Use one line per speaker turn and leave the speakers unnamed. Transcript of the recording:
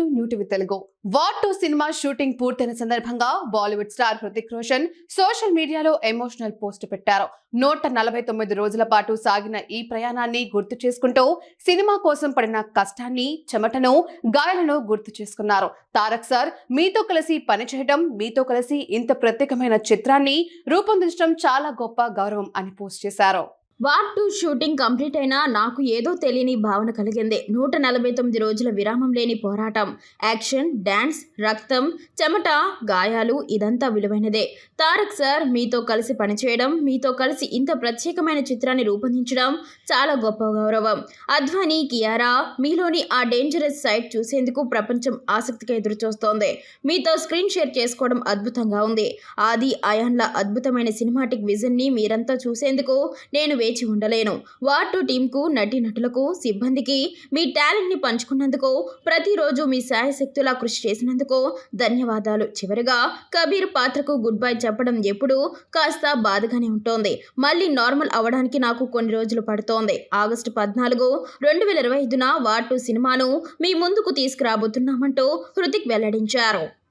To new Telugu. War two cinema shooting పూర్తయిన సందర్భంగా Bollywood star Hrithik Roshan social మీడియాలో emotional post పెట్టారు. నూట నలభై తొమ్మిది రోజుల పాటు సాగిన ఈ ప్రయాణాన్ని గుర్తు చేసుకుంటూ సినిమా కోసం పడిన కష్టాన్ని చెమటను గాయాలను గుర్తు చేసుకున్నారు. తారక్ సార్ మీతో కలిసి పనిచేయడం మీతో కలిసి ఇంత ప్రత్యేకమైన చిత్రాన్ని రూపొందించడం చాలా గొప్ప గౌరవం అని పోస్ట్ చేశారు.
వార్ టూ షూటింగ్ కంప్లీట్ అయినా నాకు ఏదో తెలియని భావన కలిగింది. నూట నలభై తొమ్మిది రోజుల విరామం లేని పోరాటం యాక్షన్ డ్యాన్స్ రక్తం చెమట గాయాలు ఇదంతా విలువైనదే. తారక్ సార్ మీతో కలిసి పనిచేయడం మీతో కలిసి ఇంత ప్రత్యేకమైన చిత్రాన్ని రూపొందించడం చాలా గొప్ప గౌరవం. అద్వానీ కియారా మీలోని ఆ డేంజరస్ సైట్ చూసేందుకు ప్రపంచం ఆసక్తిగా ఎదురుచూస్తోంది. మీతో స్క్రీన్ షేర్ చేసుకోవడం అద్భుతంగా ఉంది. ఆది అయాన్ల అద్భుతమైన సినిమాటిక్ విజన్ని మీరంతా చూసేందుకు నేను వేచి ఉండలేను. వార్ టూ టీంకు నటీనటులకు సిబ్బందికి మీ టాలెంట్ని పంచుకున్నందుకు ప్రతిరోజు మీ శాయశక్తులా కృషి చేసినందుకు ధన్యవాదాలు. చివరిగా కబీర్ పాత్రకు గుడ్ బై చెప్పడం ఎప్పుడూ కాస్త బాధగానే ఉంటోంది. మళ్ళీ నార్మల్ అవడానికి నాకు కొన్ని రోజులు పడుతోంది. ఆగస్టు పద్నాలుగు రెండు వేల ఇరవై ఐదున వార్ సినిమాను మీ ముందుకు తీసుకురాబోతున్నామంటూ హృతిక్ వెల్లడించారు.